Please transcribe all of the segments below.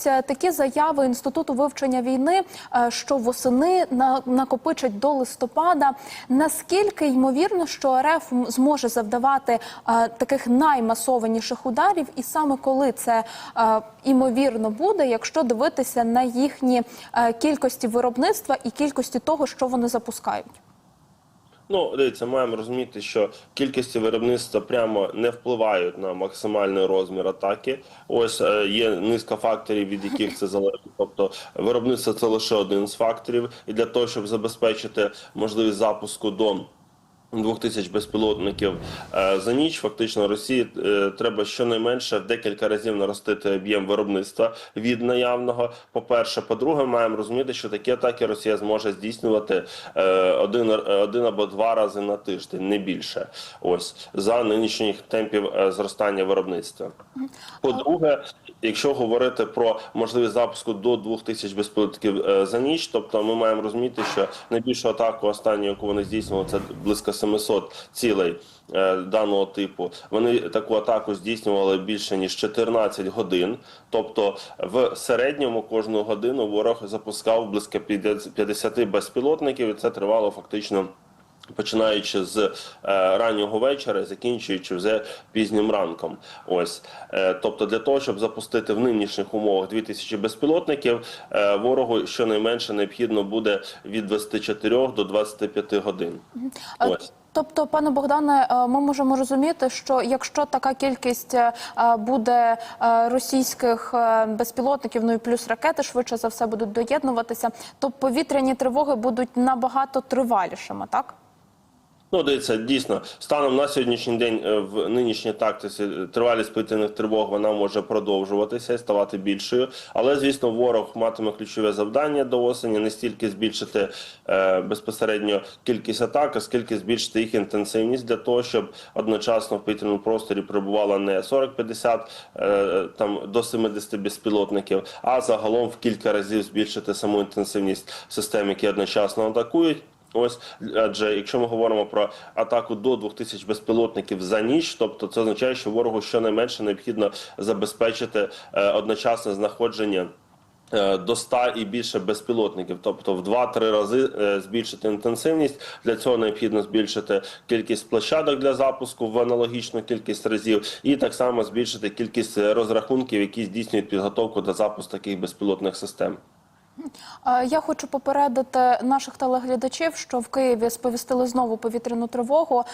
ось е, такі заяви інституту вивчення війни, е, що восени на- накопичать до листопада. Наскільки ймовірно, що РФ зможе завдавати е, таких наймасованіших ударів, і саме коли це імовірно буде, якщо дивитися на їхні кількості виробництва і кількості того, що вони запускають? Ну, дивіться, маємо розуміти, що кількості виробництва прямо не впливають на максимальний розмір атаки. Ось е, є низка факторів, від яких це залежить. Тобто, виробництво це лише один з факторів, і для того, щоб забезпечити можливість запуску до 2000 безпілотників е, за ніч. Фактично Росії е, треба щонайменше в декілька разів наростити об'єм виробництва від наявного. По перше, по-друге, маємо розуміти, що такі атаки Росія зможе здійснювати е, один, один або два рази на тиждень, не більше. Ось за нинішніх темпів зростання виробництва. По-друге, якщо говорити про можливість запуску до 2000 безпілотників е, за ніч, тобто ми маємо розуміти, що найбільшу атаку останню, яку вони здійснювали, це близько 700 цілей е, даного типу. Вони таку атаку здійснювали більше ніж 14 годин. Тобто, в середньому кожну годину ворог запускав близько 50 безпілотників, і це тривало фактично. Починаючи з е, раннього вечора, закінчуючи вже пізнім ранком, ось е, тобто, для того, щоб запустити в нинішніх умовах 2000 безпілотників, е, ворогу щонайменше необхідно буде від 24 до 25 годин. Ось. Тобто, пане Богдане, е, ми можемо розуміти, що якщо така кількість е, буде е, російських е, безпілотників, ну і плюс ракети швидше за все будуть доєднуватися, то повітряні тривоги будуть набагато тривалішими, так? Ну, дивіться, дійсно, станом на сьогоднішній день е, в нинішній тактиці е, тривалість повітряних тривог вона може продовжуватися і ставати більшою. Але, звісно, ворог матиме ключове завдання до осені не стільки збільшити е, безпосередньо кількість атак, а скільки збільшити їх інтенсивність для того, щоб одночасно в повітряному просторі перебувало не 40-50 е, там до 70 безпілотників, а загалом в кілька разів збільшити саму інтенсивність систем, які одночасно атакують. Ось адже якщо ми говоримо про атаку до 2000 безпілотників за ніч, тобто це означає, що ворогу щонайменше необхідно забезпечити е, одночасне знаходження. е, До 100 і більше безпілотників, тобто в 2-3 рази е, збільшити інтенсивність. Для цього необхідно збільшити кількість площадок для запуску в аналогічну кількість разів, і так само збільшити кількість розрахунків, які здійснюють підготовку до запуску таких безпілотних систем. Я хочу попередити наших телеглядачів, що в Києві сповістили знову повітряну тривогу.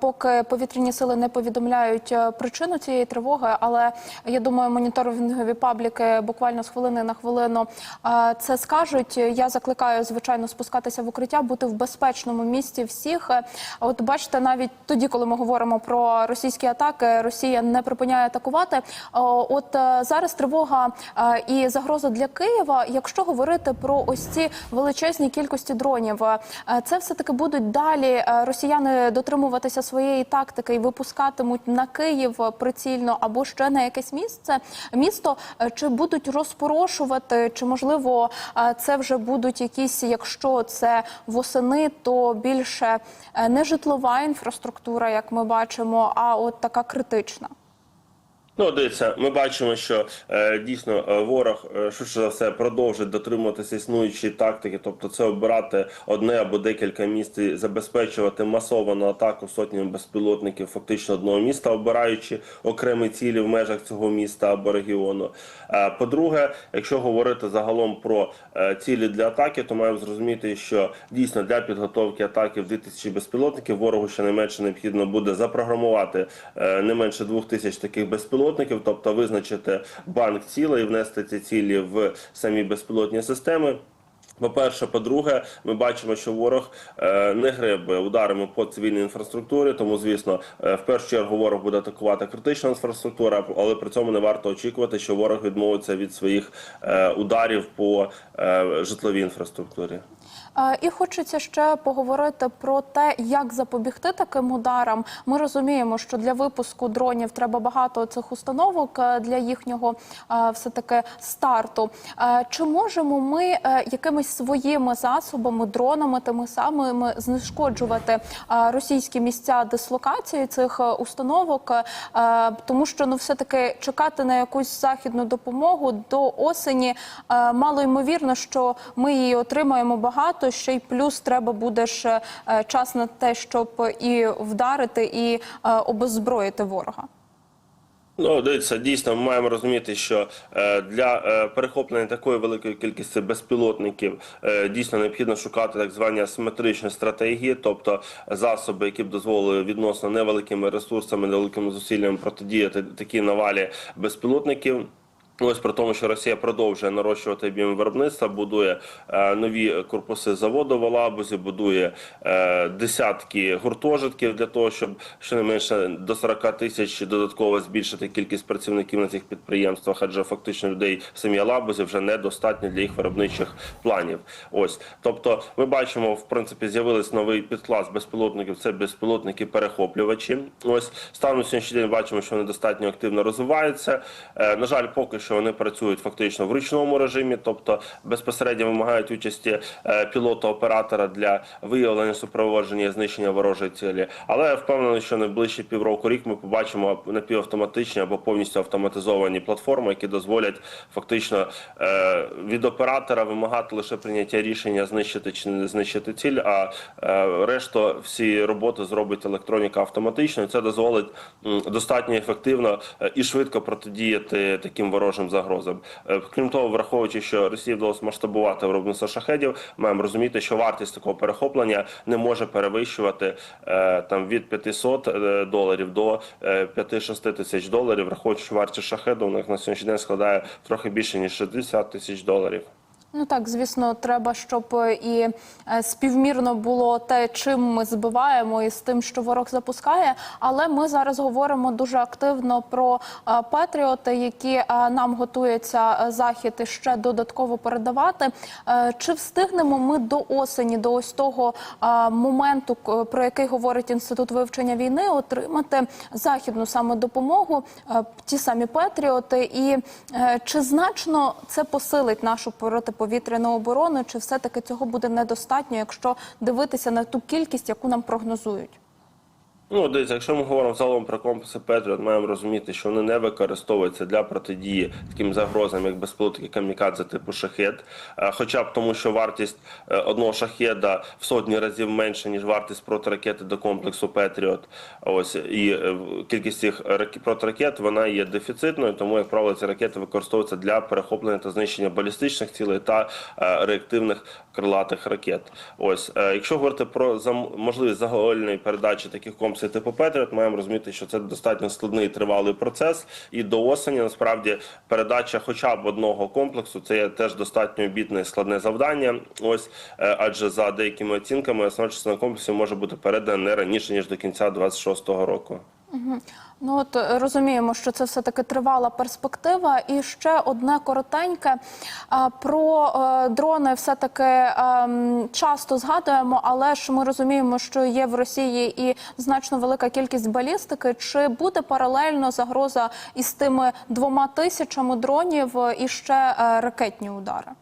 Поки повітряні сили не повідомляють е, причину цієї тривоги, але я думаю, моніторингові пабліки буквально з хвилини на хвилину е, це скажуть. Я закликаю звичайно спускатися в укриття, бути в безпечному місці всіх. От бачите, навіть тоді, коли ми говоримо про російські атаки, Росія не припиняє атакувати. Е, От зараз тривога і загроза для Києва, якщо говорити про ось ці величезні кількості дронів, е, це все таки будуть далі е, росіяни дотримуватися своєї тактики і випускатимуть на Київ прицільно або ще на якесь місце місто, Е, чи будуть розпорошувати, чи можливо це вже будуть якісь, якщо це восени, то більше не житлова інфраструктура, як ми бачимо, а от така критична. Ну, дивіться, ми бачимо, що е, дійсно е, ворог е, швидше за все продовжить дотримуватися існуючої тактики, тобто це обирати одне або декілька міст і забезпечувати масовану атаку сотнями безпілотників, фактично одного міста, обираючи окремі цілі в межах цього міста або регіону. Е, по-друге, якщо говорити загалом про е, цілі для атаки, то маємо зрозуміти, що дійсно для підготовки атаки в 2000 безпілотників ворогу щонайменше необхідно буде запрограмувати е, не менше 2000 таких безпілотників, тобто визначити банк цілей, внести ці цілі в самі безпілотні системи. По-перше, по-друге, ми бачимо, що ворог е, не гребе ударами по цивільній інфраструктурі. Тому, звісно, е, в першу чергу ворог буде атакувати критична інфраструктура, але при цьому не варто очікувати, що ворог відмовиться від своїх е, ударів по житловій інфраструктурі. І хочеться ще поговорити про те, як запобігти таким ударам. Ми розуміємо, що для випуску дронів треба багато цих установок е, для їхнього е, все таки старту. Е, Чи можемо ми якимись своїми засобами, дронами, тими самими знешкоджувати російські місця дислокації цих установок? Тому що ну все таки чекати на якусь західну допомогу до осені мало ймовірно, що ми її отримаємо багато. Ще й плюс треба буде ж е, час на те, щоб і вдарити, і е, обеззброїти ворога. Ну, дивіться, дійсно, ми маємо розуміти, що е, для перехоплення такої великої кількості безпілотників дійсно необхідно шукати так звані асиметричні стратегії, тобто засоби, які б дозволили відносно невеликими ресурсами, невеликими зусиллями протидіяти такій навалі безпілотників. Ось при тому, що Росія продовжує нарощувати об'єм виробництва, будує е, нові корпуси заводу в Алабузі, будує е, десятки гуртожитків для того, щоб щонайменше до 40 тисяч додатково збільшити кількість працівників на цих підприємствах, адже фактично людей в самій Алабузі вже недостатньо для їх виробничих планів. Ось тобто, ми бачимо, в принципі, з'явились новий підклас безпілотників. Це безпілотники перехоплювачі. Ось станом сьогоднішній день бачимо, що вони достатньо активно розвиваються. Е, на жаль, поки що вони працюють фактично в ручному режимі, тобто безпосередньо вимагають участі е, пілота-оператора для виявлення супроводження і знищення ворожої цілі. Але я впевнений, що найближчі півроку рік ми побачимо напівавтоматичні або повністю автоматизовані платформи, які дозволять фактично е, від оператора вимагати лише прийняття рішення знищити чи не знищити ціль. А е, решту всі роботи зробить електроніка автоматично. Це дозволить достатньо ефективно і швидко протидіяти таким ворожим загрозам. Е, Крім того, враховуючи, що Росії вдалося масштабувати виробництво шахедів, маємо розуміти, що вартість такого перехоплення не може перевищувати е, там від 500 е, доларів до е, 5-6 тисяч доларів, враховуючи, що вартість шахеду у них на сьогоднішній день складає трохи більше ніж 60 тисяч доларів. Ну так, звісно, треба, щоб е, і е, співмірно було те, чим ми збиваємо, і з тим, що ворог запускає. Але ми зараз говоримо дуже активно про е, патріоти, які нам готується захід і ще додатково передавати. Чи встигнемо ми до осені, до ось того моменту, про який говорить інститут вивчення війни, отримати західну саме допомогу, ті самі патріоти, і чи значно це посилить нашу протиповітряну оборону, чи все таки цього буде недостатньо, якщо дивитися на ту кількість, яку нам прогнозують? Ну, дивіться, якщо ми говоримо загалом про комплекси Петріот, маємо розуміти, що вони не використовуються для протидії таким загрозам, як безпілотники камікадзе типу шахет. Е, Хоча б тому, що вартість е, одного шахеда в сотні разів менша, ніж вартість протиракети до комплексу Петріот. Ось і е, кількість цих раке- протиракет вона є дефіцитною, тому як правило ці ракети використовуються для перехоплення та знищення балістичних цілей та реактивних крилатих ракет. Ось якщо говорити про можливість загальної передачі таких комплексів типу Петріот, маємо розуміти, що це достатньо складний тривалий процес. І до осені насправді передача хоча б одного комплексу це є теж достатньо обітне і складне завдання. Ось е, адже за деякими оцінками основна частина комплексів може бути передана не раніше ніж до кінця 26-го року. Ну от е, розуміємо, що це все таки тривала перспектива. І ще одне коротеньке про е, дрони. Все таки ем, часто згадуємо, але ж ми розуміємо, що є в Росії і значно велика кількість балістики. Чи буде паралельно загроза із тими двома тисячами дронів е, і ще ракетні удари?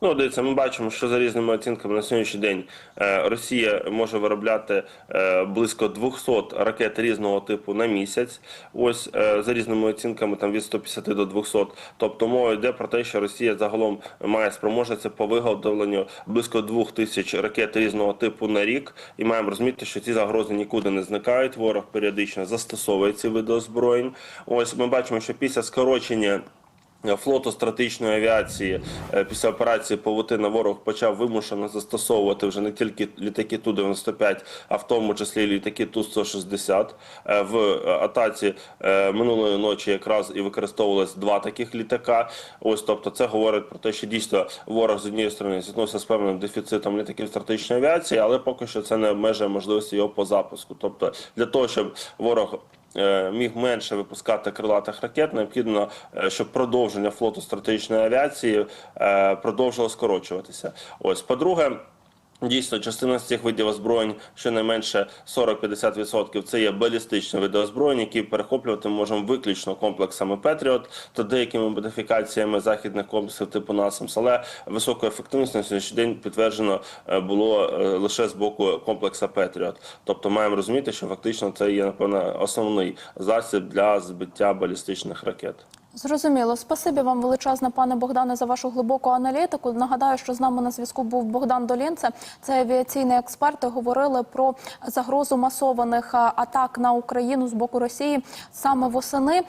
Ну, дивіться, ми бачимо, що за різними оцінками на сьогоднішній день е, Росія може виробляти е, близько 200 ракет різного типу на місяць. Ось е, за різними оцінками там від 150 до 200. Тобто мова йде про те, що Росія загалом має спроможність по виготовленню близько 2000 ракет різного типу на рік. І маємо розуміти, що ці загрози нікуди не зникають. Ворог періодично застосовує ці види озброєнь. Ось ми бачимо, що після скорочення. Флоту стратегічної авіації е, після операції Павутина ворог почав вимушено застосовувати вже не тільки літаки Ту-95, а в тому числі літаки Ту-160. Е, В атаці е, минулої ночі якраз і використовувалось два таких літака. Ось, тобто, це говорить про те, що дійсно ворог з однієї сторони зіткнувся з певним дефіцитом літаків стратегічної авіації, але поки що це не обмежує можливості його по запуску. Тобто, для того, щоб ворог міг менше випускати крилатих ракет, необхідно, е, щоб продовження флоту стратегічної авіації е, продовжило скорочуватися. Ось, по-друге. Дійсно, частина з цих видів озброєнь, щонайменше 40-50% це є балістичні види озброєнь, які перехоплювати можемо виключно комплексами Петріот та деякими модифікаціями західних комплексів типу НАСАМС. Але високу ефективність на сьогоднішній день підтверджено е, було е, лише з боку комплекса Петріот. Тобто маємо розуміти, що фактично це є напевно основний засіб для збиття балістичних ракет. Зрозуміло, спасибі вам величезне, пане Богдане, за вашу глибоку аналітику. Нагадаю, що з нами на зв'язку був Богдан Долінце. Це авіаційний експерт. Говорили про загрозу масованих атак на Україну з боку Росії саме восени.